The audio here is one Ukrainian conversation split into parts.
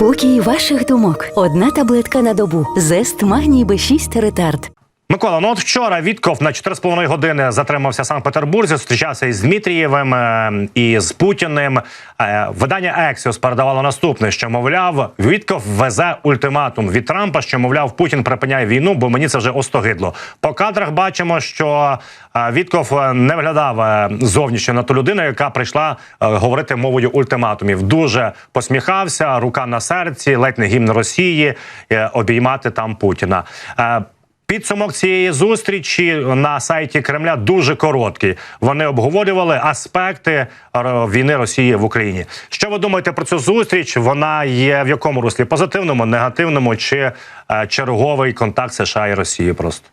Спокій ваших думок. Одна таблетка на добу. Зест магній Б6 ретард. Микола, ну от вчора Вітков на 4,5 години затримався в Санкт-Петербурзі, зустрічався із Дмитрієвим е, і з Путіним. Е, Видання Ексіос передавало наступне, що мовляв, Вітков везе ультиматум від Трампа, що мовляв, Путін припиняє війну, бо мені це вже остогидло. По кадрах бачимо, що е, Вітков е, не виглядав зовнішньо на ту людину, яка прийшла говорити мовою ультиматумів. Дуже посміхався, рука на серці, ледь не гімн Росії, обіймати там Путіна. Підсумок цієї зустрічі на сайті Кремля дуже короткий. Вони обговорювали аспекти війни Росії в Україні. Що ви думаєте про цю зустріч? Вона є в якому руслі? Позитивному, негативному чи е, черговий контакт США і Росії? Просто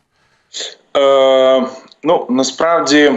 Е, ну насправді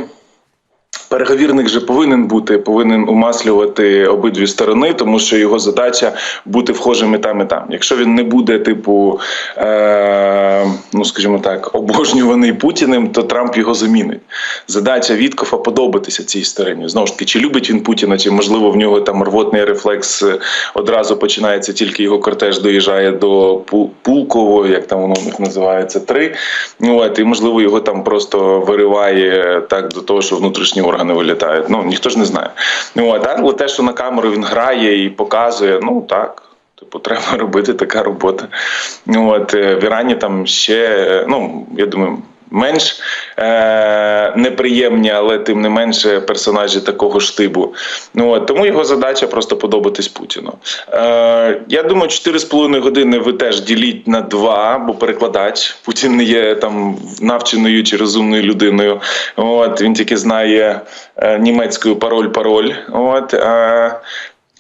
переговірник же повинен бути, повинен умаслювати обидві сторони, тому що його задача бути вхожим і там і там. Якщо він не буде, типу, е, ну скажімо так, обожнюваний Путіним, то Трамп його замінить. Задача Віткофа подобатися цій стороні. Знову ж таки, чи любить він Путіна, чи можливо в нього там рвотний рефлекс е, одразу починається, тільки його кортеж доїжджає до Пу- Пулково, як там воно в них називається, три. Ну, от, і можливо його там просто вириває так до того, що внутрішні органи вилітають. Ну ніхто ж не знає. Ну а але те, що на камеру він грає і показує, ну так. Типу, треба робити така робота. Ну от е, в Ірані там ще, е, ну я думаю. Менш е- неприємні, але тим не менше персонажі такого штибу. Ну от тому його задача просто подобатись Путіну. Е- я думаю, 4,5 години ви теж діліть на два, бо перекладач Путін не є там навченою чи розумною людиною. От він тільки знає е- німецькою пароль-пароль. От е-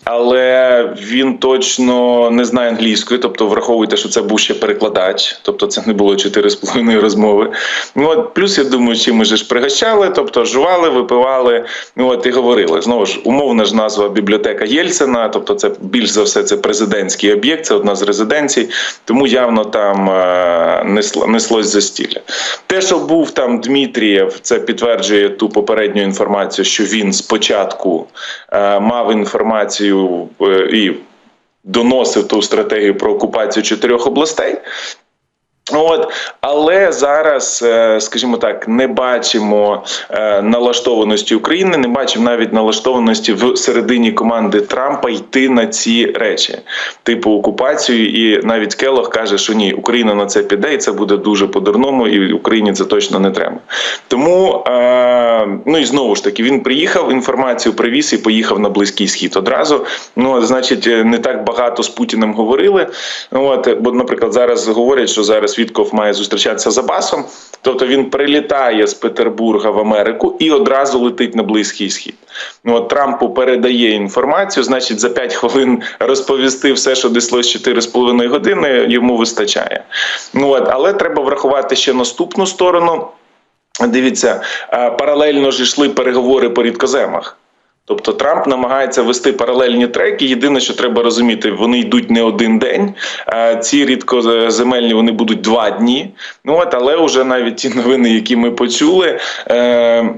але він точно не знає англійської, тобто враховуйте, що це був ще перекладач, тобто це не було 4,5 розмови. Ну от плюс я думаю, чим ми ж пригощали, тобто жували, випивали, ну от і говорили. Знову ж умовна ж назва бібліотека Єльцина, тобто це більш за все це президентський об'єкт, це одна з резиденцій, тому явно там е, несло, неслось застілля. Те, що був там Дмитрієв, це підтверджує ту попередню інформацію, що він спочатку е, мав інформацію і доносив ту стратегію про окупацію чотирьох областей. От, але зараз, е, скажімо так, не бачимо е, налаштованості України, не бачимо навіть налаштованості в середині команди Трампа йти на ці речі, типу окупацію. І навіть Келох каже, що ні, Україна на це піде, і це буде дуже по-дурному, і Україні це точно не треба. Тому е, ну і знову ж таки він приїхав, інформацію привіз і поїхав на близький схід одразу. Ну значить, не так багато з Путіним говорили. От бо, наприклад, зараз говорять, що зараз Вітков має зустрічатися з Абасом. Тобто він прилітає з Петербурга в Америку і одразу летить на близький схід. Ну от Трампу передає інформацію, значить, за 5 хвилин розповісти все, що неслось 4,5 години, йому вистачає. Ну от, але треба врахувати ще наступну сторону. Дивіться, паралельно ж йшли переговори по рідкоземах. Тобто Трамп намагається вести паралельні треки. Єдине, що треба розуміти, вони йдуть не один день. Е, Ці рідкоземельні вони будуть два дні. Ну от, але вже навіть ті новини, які ми почули, е,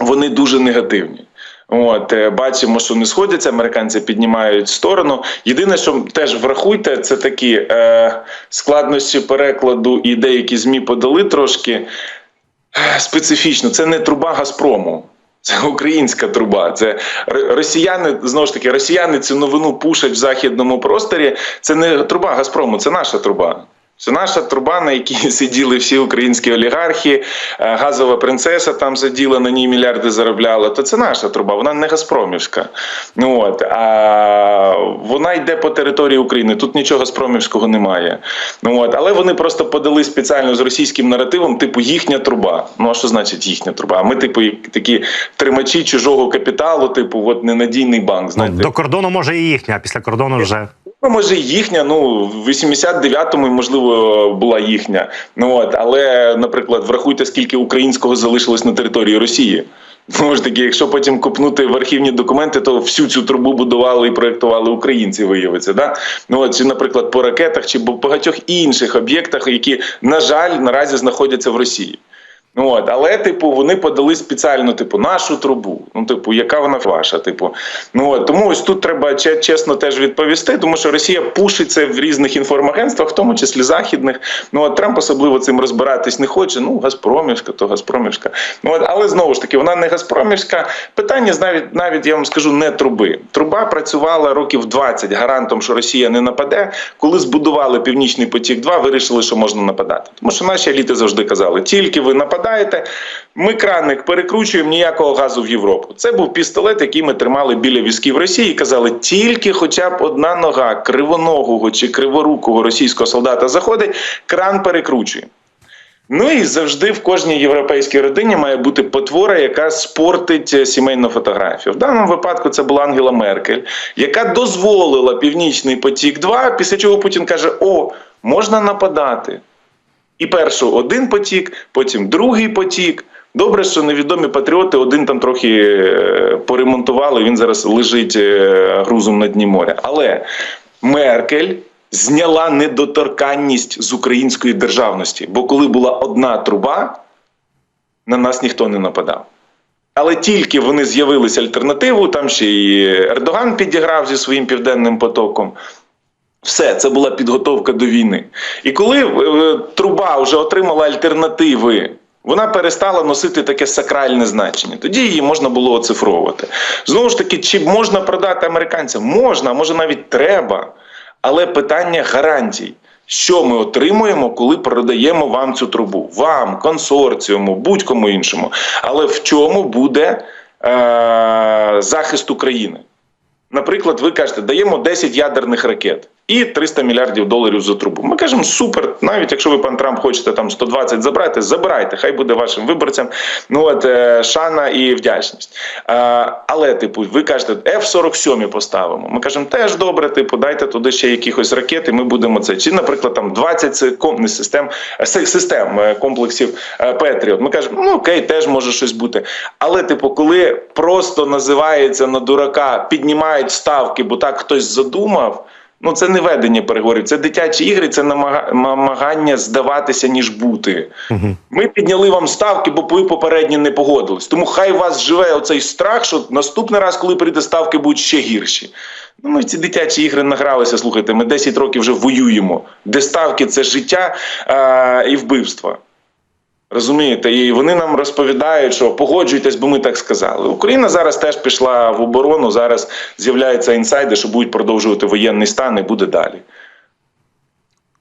вони дуже негативні. От е, бачимо, що не сходяться. Американці піднімають сторону. Єдине, що теж врахуйте, це такі е, складнощі перекладу, і деякі змі подали трошки е, специфічно. Це не труба Газпрому. Це українська труба. Це росіяни знову ж таки, росіяни цю новину пушать в західному просторі. Це не труба Газпрому, це наша труба. Це наша труба, на якій сиділи всі українські олігархи, е, газова принцеса там сиділа, на ній мільярди заробляла. То це наша труба, вона не Газпромівська. Ну от а вона йде по території України. Тут нічого Газпромівського немає. Ну от, але вони просто подали спеціально з російським наративом, типу їхня труба. Ну а що значить їхня труба? А ми, типу, такі тримачі чужого капіталу, типу, от ненадійний банк. ну, Знаєте, до кордону може і їхня, а після кордону вже Ну, може, їхня, ну, в 89-му, можливо, була їхня. Ну, от, але, наприклад, врахуйте, скільки українського залишилось на території Росії. Знову ж таки, якщо потім копнути в архівні документи, то всю цю трубу будували і проєктували українці, виявиться. Да? Ну, от, чи, наприклад, по ракетах, чи по багатьох інших об'єктах, які, на жаль, наразі знаходяться в Росії. От, але, типу, вони подали спеціально, типу, нашу трубу. Ну, типу, яка вона ваша? Типу, ну от тому ось тут треба чесно теж відповісти, тому що Росія пушиться в різних інформагентствах, в тому числі західних. Ну от Трамп особливо цим розбиратись не хоче. Ну, Газпромівська, то Газпромівська. Ну от, але знову ж таки, вона не Газпромівська. Питання навіть навіть я вам скажу не труби. Труба працювала років 20 гарантом, що Росія не нападе. Коли збудували Північний потік, 2 вирішили, що можна нападати. Тому що наші еліти завжди казали: тільки ви нападаєте, ми краник перекручуємо ніякого газу в Європу. Це був пістолет, який ми тримали біля візків Росії, і казали, тільки хоча б одна нога кривоногого чи криворукого російського солдата заходить, кран перекручує. Ну і завжди в кожній європейській родині має бути потвора, яка спортить е, сімейну фотографію. В даному випадку це була Ангела Меркель, яка дозволила Північний потік 2 після чого Путін каже: О, можна нападати. І першу один потік, потім другий потік. Добре, що невідомі патріоти один там трохи е, поремонтували. Він зараз лежить е, грузом на дні моря. Але Меркель зняла недоторканність з української державності. Бо коли була одна труба, на нас ніхто не нападав. Але тільки вони з'явилися альтернативу, там ще і Ердоган підіграв зі своїм південним потоком. Все, це була підготовка до війни. І коли е, труба вже отримала альтернативи, вона перестала носити таке сакральне значення. Тоді її можна було оцифровувати. Знову ж таки, чи можна продати американцям? Можна, може навіть треба. Але питання гарантій. Що ми отримуємо, коли продаємо вам цю трубу? Вам, консорціуму, будь-кому іншому. Але в чому буде е- захист України? Наприклад, ви кажете, даємо 10 ядерних ракет і 300 мільярдів доларів за трубу. Ми кажемо, супер, навіть якщо ви, пан Трамп, хочете там 120 забрати, забирайте, хай буде вашим виборцям. Ну от е, шана і вдячність. Е, але, типу, ви кажете, F-47 поставимо. Ми кажемо, теж добре, типу, дайте туди ще якихось ракет, і ми будемо це. Чи, наприклад, там 20 си- систем, е, систем комплексів Петріот. Ми кажемо, ну окей, теж може щось бути. Але, типу, коли просто називається на дурака, піднімають ставки, бо так хтось задумав. Ну, це не ведення переговорів, це дитячі ігри, це намагання здаватися, ніж бути. Ми підняли вам ставки, бо ви попередньо не погодились. Тому хай вас живе оцей страх, що наступний раз, коли прийде ставки, будуть ще гірші. Ну, ми в ці дитячі ігри награлися. Слухайте, ми 10 років вже воюємо, де ставки це життя а, і вбивства. Розумієте, і вони нам розповідають, що погоджуйтесь, бо ми так сказали. Україна зараз теж пішла в оборону. Зараз з'являються інсайди, що будуть продовжувати воєнний стан і буде далі.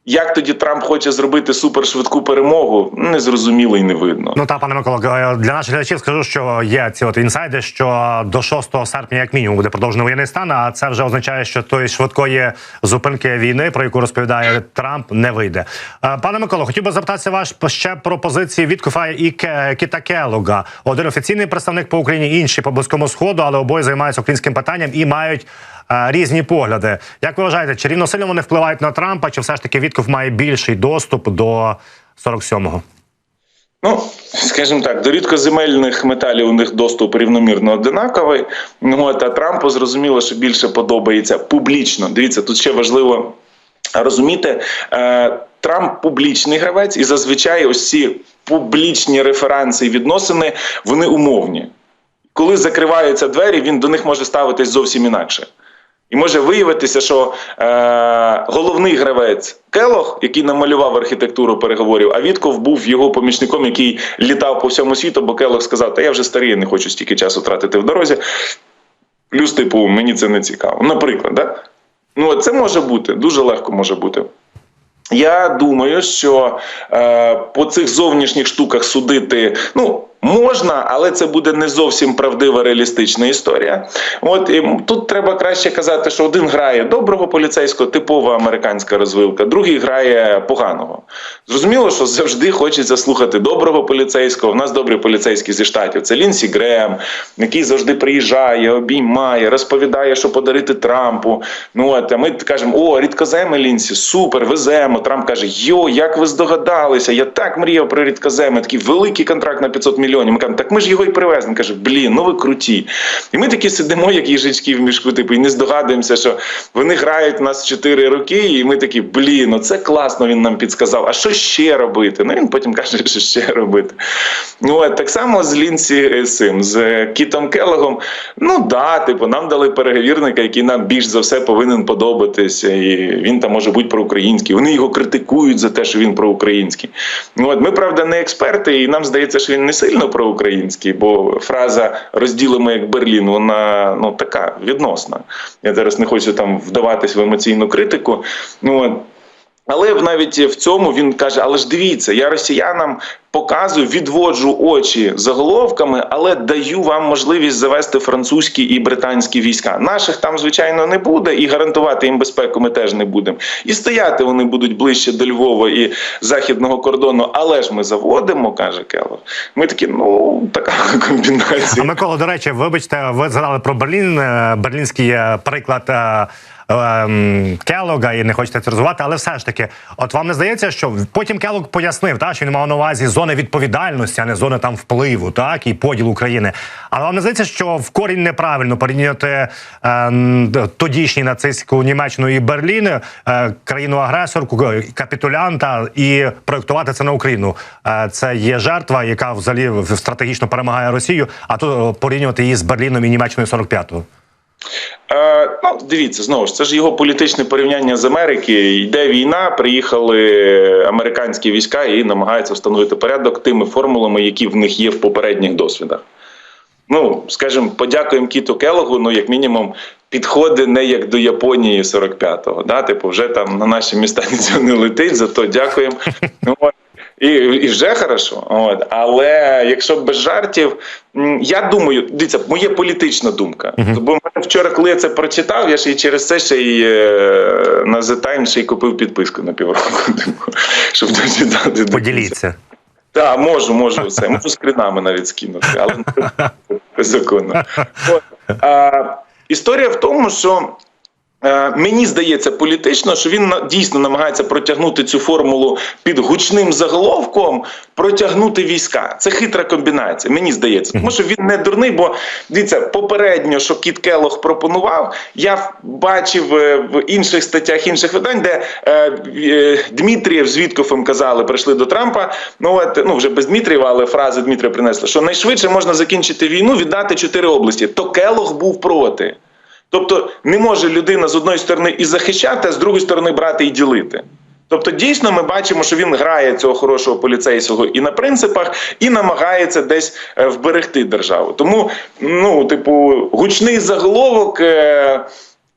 Як тоді Трамп хоче зробити супершвидку перемогу, не зрозуміло і не видно. Ну та пане Микола, е, для наших глядачів скажу, що є ці от інсайди, що до 6 серпня, як мінімум, буде продовжений воєнний стан. А це вже означає, що тої швидкої зупинки війни, про яку розповідає Трамп, не вийде. Е, Пане Миколо, хотів би запитатися ваш ще про позиції Віткофа і Кіта Келога. Один офіційний представник по Україні, інший по близькому сходу, але обоє займаються українським питанням і мають. Різні погляди. Як ви вважаєте, чи рівносильно вони впливають на Трампа, чи все ж таки Вітков має більший доступ до 47-го? Ну, скажімо так, до рідкоземельних металів у них доступ рівномірно одинаковий. Ну, а Трампу зрозуміло, що більше подобається публічно. Дивіться, тут ще важливо розуміти. Е, Трамп публічний гравець, і зазвичай ось ці публічні референси і відносини вони умовні. Коли закриваються двері, він до них може ставитись зовсім інакше. І може виявитися, що е, головний гравець Келох, який намалював архітектуру переговорів, а Вітков був його помічником, який літав по всьому світу, бо Келох сказав: Та я вже старий, я не хочу стільки часу тратити в дорозі. Плюс, типу, мені це не цікаво. Наприклад, да? ну це може бути, дуже легко може бути. Я думаю, що е, по цих зовнішніх штуках судити ну можна, але це буде не зовсім правдива реалістична історія. От і тут треба краще казати, що один грає доброго поліцейського, типова американська розвилка, другий грає поганого. Зрозуміло, що завжди хочеться слухати доброго поліцейського. У нас добрі поліцейські зі штатів. Це Лінсі Грем, який завжди приїжджає, обіймає, розповідає, що подарити Трампу. Ну от а ми кажемо: о, рідкоземи Лінсі, супер, веземо. Трамп каже: Йо, як ви здогадалися? Я так мріяв про рідкоземи, такий великий контракт на 500 мільйонів. Мільйонів. Ми кажемо, так ми ж його і привезли. Він каже, блін, ну ви круті. І ми такі сидимо, як їжачки в мішку, типу, і не здогадуємося, що вони грають у нас 4 роки, і ми такі, блін, ну це класно, він нам підсказав. А що ще робити? Ну він потім каже, що ще робити. Ну, от, так само з Лінсі е, цим, з Кітом Келлогом. Ну да, типу, нам дали переговірника, який нам більш за все повинен подобатися. І він там може бути проукраїнський. Вони його критикують за те, що він проукраїнський. Ну, от, ми, правда, не експерти, і нам здається, що він не сильно проукраїнський, бо фраза розділимо як Берлін, вона ну така відносна. Я зараз не хочу там вдаватись в емоційну критику. Ну, але навіть в цьому він каже: але ж дивіться, я росіянам показую, відводжу очі заголовками, але даю вам можливість завести французькі і британські війська. Наших там, звичайно, не буде, і гарантувати їм безпеку ми теж не будемо. І стояти вони будуть ближче до Львова і західного кордону. Але ж ми заводимо, каже Келлер. Ми такі, ну така комбінація. А Микола, до речі, вибачте, ви згадали про Берлін, е, берлінський е, приклад. Ем, Келога і не хочете це розвивати, але все ж таки, от вам не здається, що потім Келог пояснив, та що він мав на увазі зони відповідальності, а не зони там впливу, так і поділ України. Але вам не здається, що в корінь неправильно порівнювати ем, тодішній нацистську Німеччину і Берлін, е, країну-агресорку, е, капітулянта, і проєктувати це на Україну. Е, це є жертва, яка взагалі стратегічно перемагає Росію, а то е, порівнювати її з Берліном і Німеччиною 45-го. Е, ну, дивіться, знову ж це ж його політичне порівняння з Америки. Йде війна, приїхали американські війська і намагаються встановити порядок тими формулами, які в них є в попередніх досвідах. Ну, скажімо, подякуємо Кіту Келогу, ну, як мінімум, підходи не як до Японії 45-го. Да? Типу, вже там на наші міста не летить, зато дякуємо. Ну. І, і вже хорошо. От. Але якщо без жартів, я думаю, дивіться, моя політична думка. Бо мене вчора, коли я це прочитав, я ж і через це ще й е, на The Times ще й купив підписку на півроку, щоб дочитати. до. Поділіться. Так, можу, можу все. Можу скринами навіть скинути, але не законно. От, а, історія в тому, що. Е, Мені здається політично, що він дійсно намагається протягнути цю формулу під гучним заголовком, протягнути війська. Це хитра комбінація. Мені здається, тому що він не дурний, бо дивіться, попередньо, що Кіт Келлог пропонував, я бачив е, в інших статтях інших видань, де е, Дмитрієв з Віткофом казали, прийшли до Трампа. Ну от ну вже без Дмитрієва, але фрази Дмитрія принесли, що найшвидше можна закінчити війну, віддати чотири області. То Келлог був проти. Тобто не може людина з одної сторони і захищати, а з другої сторони брати і ділити. Тобто, дійсно, ми бачимо, що він грає цього хорошого поліцейського і на принципах, і намагається десь е, вберегти державу. Тому, ну, типу, гучний заголовок. е,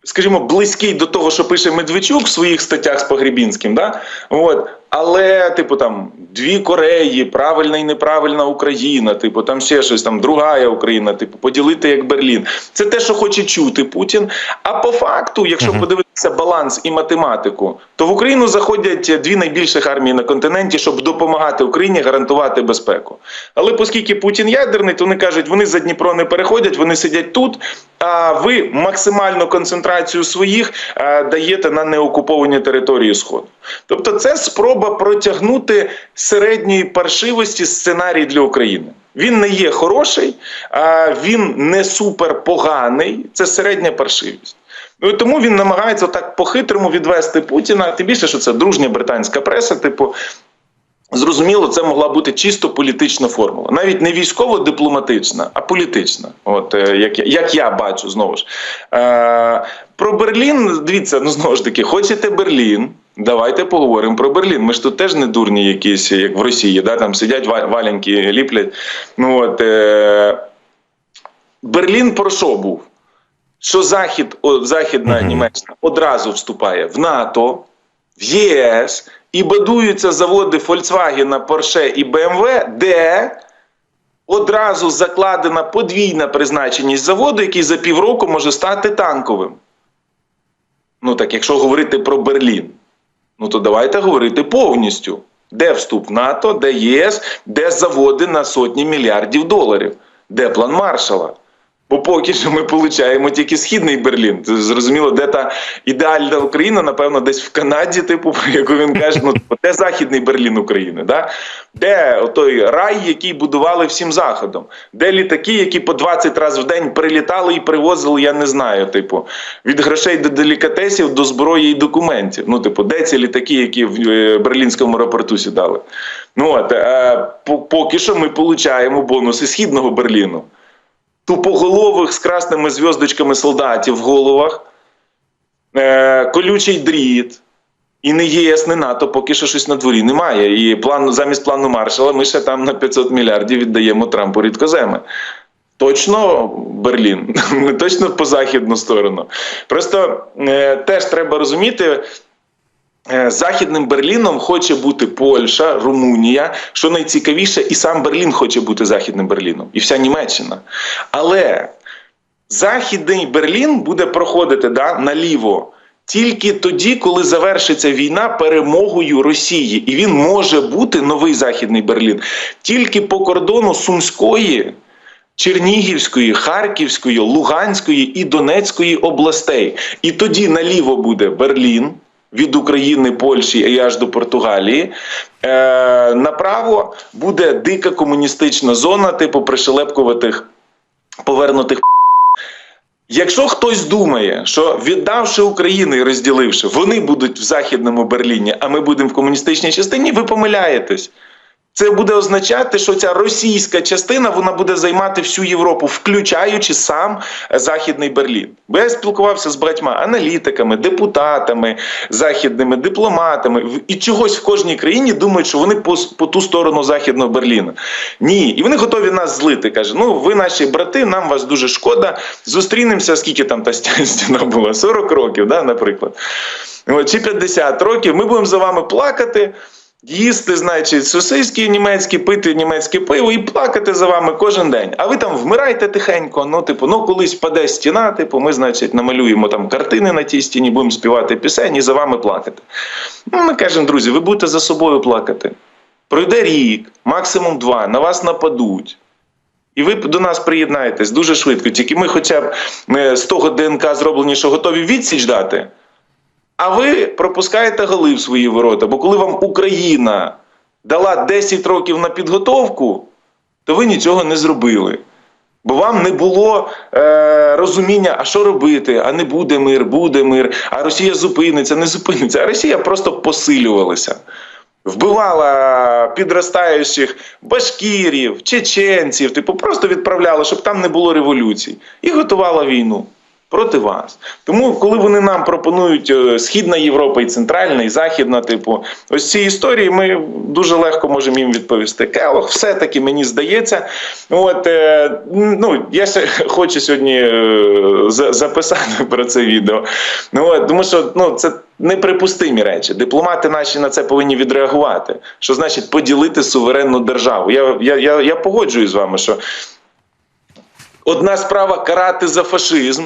Скажімо, близький до того, що пише Медведчук в своїх статтях з Погребінським, да? От. Але, типу, там дві Кореї, правильна і неправильна Україна, типу, там ще щось, там другая Україна, типу, поділити як Берлін. Це те, що хоче чути Путін. А по факту, якщо подивитися баланс і математику, то в Україну заходять дві найбільших армії на континенті, щоб допомагати Україні гарантувати безпеку. Але оскільки Путін ядерний, то вони кажуть, вони за Дніпро не переходять, вони сидять тут. А ви максимальну концентрацію своїх е, даєте на неокуповані території Сходу. Тобто, це спроба протягнути середньої паршивості сценарій для України. Він не є хороший, він не супер поганий. Це середня паршивість. Ну тому він намагається так по-хитрому відвести Путіна. Тим більше, що це дружня британська преса, типу. Зрозуміло, це могла бути чисто політична формула, навіть не військово-дипломатична, а політична. От е, як, я- як я бачу знову ж е, про Берлін. Дивіться, ну знову ж таки, хочете Берлін. Давайте поговоримо про Берлін. Ми ж тут теж не дурні, якісь, як в Росії, да, там сидять ва- валенки, ліплять. Ну от е, Берлін про що був? Що Захід, о, Західна Мгм. Німеччина одразу вступає в НАТО, в ЄС і будуються заводи Volkswagen, Porsche і BMW, де одразу закладена подвійна призначеність заводу, який за півроку може стати танковим. Ну так, якщо говорити про Берлін, ну то давайте говорити повністю. Де вступ в НАТО, де ЄС, де заводи на сотні мільярдів доларів, де план Маршала. Бо поки що ми получаємо тільки східний Берлін. Це Зрозуміло, де та ідеальна Україна, напевно, десь в Канаді, типу, про яку він каже, ну типу, де західний Берлін України, да? де той рай, який будували всім заходом, де літаки, які по 20 разів в день прилітали і привозили, я не знаю, типу, від грошей до делікатесів, до зброї і документів. Ну, типу, де ці літаки, які в е, берлінському аеропорту сідали? Ну от е, поки що ми получаємо бонуси східного Берліну тупоголових з красними зв'язочками солдатів в головах, е, колючий дріт. І не ЄС, не НАТО, поки що щось на дворі немає. І план, замість плану Маршала ми ще там на 500 мільярдів віддаємо Трампу рідкоземи. Точно Берлін, точно по західну сторону. Просто е, теж треба розуміти, Західним Берліном хоче бути Польща, Румунія. Що найцікавіше, і сам Берлін хоче бути Західним Берліном, і вся Німеччина. Але Західний Берлін буде проходити да, наліво тільки тоді, коли завершиться війна перемогою Росії. І він може бути новий Західний Берлін тільки по кордону Сумської. Чернігівської, Харківської, Луганської і Донецької областей. І тоді наліво буде Берлін від України, Польщі і аж до Португалії. Е, направо буде дика комуністична зона, типу пришелепкуватих повернутих. Якщо хтось думає, що віддавши Україну і розділивши, вони будуть в Західному Берліні, а ми будемо в комуністичній частині, ви помиляєтесь. Це буде означати, що ця російська частина вона буде займати всю Європу, включаючи сам Західний Берлін. Бо я спілкувався з багатьма аналітиками, депутатами, західними дипломатами, і чогось в кожній країні думають, що вони по, по ту сторону Західного Берліна. Ні, і вони готові нас злити. каже: ну ви наші брати, нам вас дуже шкода. Зустрінемося, скільки там та стіна була? 40 років, да, наприклад. Чи 50 років. Ми будемо за вами плакати. Їсти, значить, сосиски німецькі, пити німецьке пиво і плакати за вами кожен день. А ви там вмирайте тихенько. Ну, типу, ну колись впаде стіна, типу, ми, значить, намалюємо там картини на тій стіні, будемо співати пісень і за вами плакати. Ну, ми кажемо, друзі, ви будете за собою плакати. Пройде рік, максимум два, на вас нападуть. І ви до нас приєднаєтесь дуже швидко. Тільки ми, хоча б з того ДНК зроблені, що готові відсіч дати. А ви пропускаєте голи в свої ворота. Бо коли вам Україна дала 10 років на підготовку, то ви нічого не зробили. Бо вам не було е, розуміння, а що робити, а не буде мир, буде мир, а Росія зупиниться, не зупиниться. А Росія просто посилювалася. Вбивала підростаючих башкірів, чеченців, типу, просто відправляла, щоб там не було революцій, і готувала війну проти вас. Тому, коли вони нам пропонують е, Східна Європа і Центральна, і Західна, типу, ось ці історії, ми дуже легко можемо їм відповісти. Келох, все-таки мені здається. От е, ну я ще хочу сьогодні е, записати про це відео. Ну от, тому що ну це. Неприпустимі речі. Дипломати наші на це повинні відреагувати. Що значить поділити суверенну державу? Я, я, я, я погоджуюсь з вами, що одна справа карати за фашизм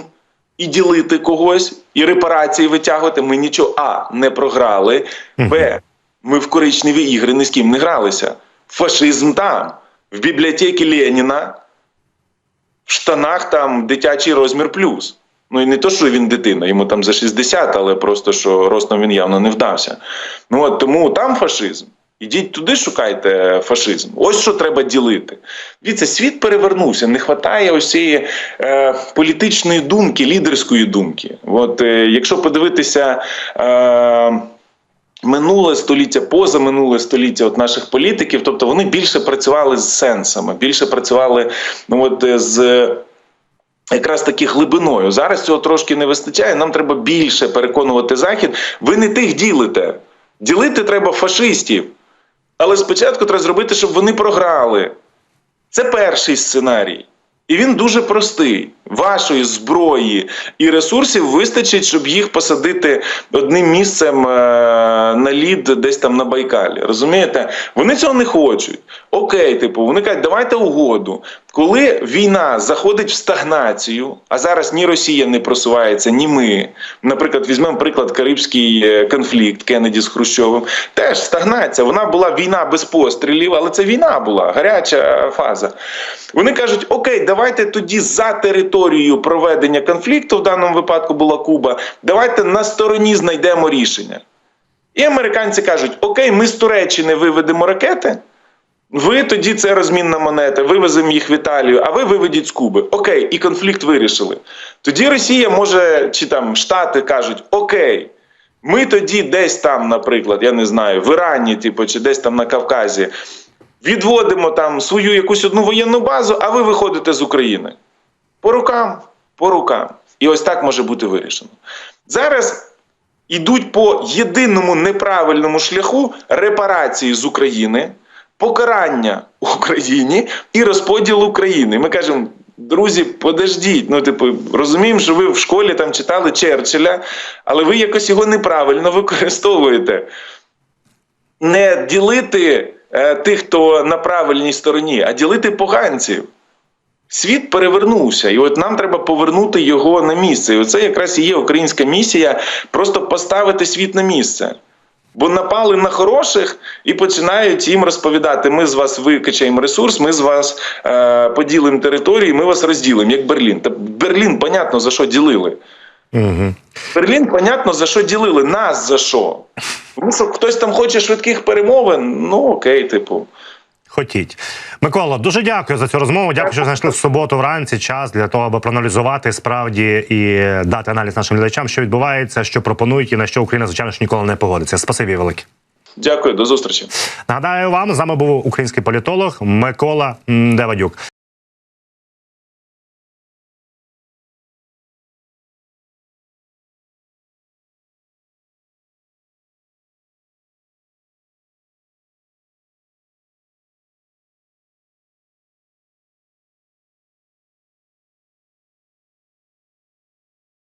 і ділити когось, і репарації витягувати. Ми нічого А не програли. Б. Ми в коричневі ігри ні з ким не гралися. Фашизм там, в бібліотеці Леніна, в штанах там дитячий розмір плюс. Ну і не то, що він дитина, йому там за 60, але просто що ростом він явно не вдався. Ну от тому там фашизм. Ідіть туди, шукайте фашизм. Ось що треба ділити. Дивіться, світ перевернувся. Не вистачає ось цієї е, політичної думки, лідерської думки. От е, якщо подивитися. Е, Минуле століття, позаминуле століття от наших політиків, тобто вони більше працювали з сенсами, більше працювали ну, от, е, з якраз таки глибиною. Зараз цього трошки не вистачає. Нам треба більше переконувати Захід. Ви не тих ділите. Ділити треба фашистів. Але спочатку треба зробити, щоб вони програли. Це перший сценарій. І він дуже простий. Вашої зброї і ресурсів вистачить, щоб їх посадити одним місцем е, на лід десь там на Байкалі. Розумієте? Вони цього не хочуть. Окей, типу, вони кажуть, давайте угоду. Коли війна заходить в стагнацію, а зараз ні Росія не просувається, ні ми. Наприклад, візьмемо приклад Карибський е, конфлікт Кеннеді з Хрущовим. Теж стагнація. Вона була війна без пострілів, але це війна була, гаряча фаза. Вони кажуть: Окей, давайте тоді за територією проведення конфлікту, в даному випадку була Куба, давайте на стороні знайдемо рішення. І американці кажуть: Окей, ми з Туреччини виведемо ракети. Ви тоді це розмінна монета, вивеземо їх в Італію, а ви виведіть з Куби. Окей, і конфлікт вирішили. Тоді Росія може, чи там Штати кажуть, окей, ми тоді десь там, наприклад, я не знаю, в Ірані, типу, чи десь там на Кавказі, відводимо там свою якусь одну воєнну базу, а ви виходите з України. По рукам, по рукам. І ось так може бути вирішено. Зараз йдуть по єдиному неправильному шляху репарації з України, покарання Україні і розподіл України. Ми кажемо. Друзі, подождіть. Ну, типу, розуміємо, що ви в школі там читали Черчилля, але ви якось його неправильно використовуєте. Не ділити е, тих, хто на правильній стороні, а ділити поганців. Світ перевернувся, і от нам треба повернути його на місце. І оце якраз і є українська місія просто поставити світ на місце. Бо напали на хороших і починають їм розповідати: ми з вас викачаємо ресурс, ми з вас е, поділимо території, ми вас розділимо, як Берлін. Та Берлін, понятно, за що ділили. Угу. Берлін, понятно, за що ділили, нас за що. Тому що хтось там хоче швидких перемовин, ну окей, типу. Хотіть. Микола, дуже дякую за цю розмову. Дякую, що знайшли в суботу вранці час для того, аби проаналізувати справді і дати аналіз нашим глядачам, що відбувається, що пропонують і на що Україна, звичайно ж, ніколи не погодиться. Спасибі велике. Дякую, до зустрічі. Нагадаю вам, з нами був український політолог Микола Девадюк.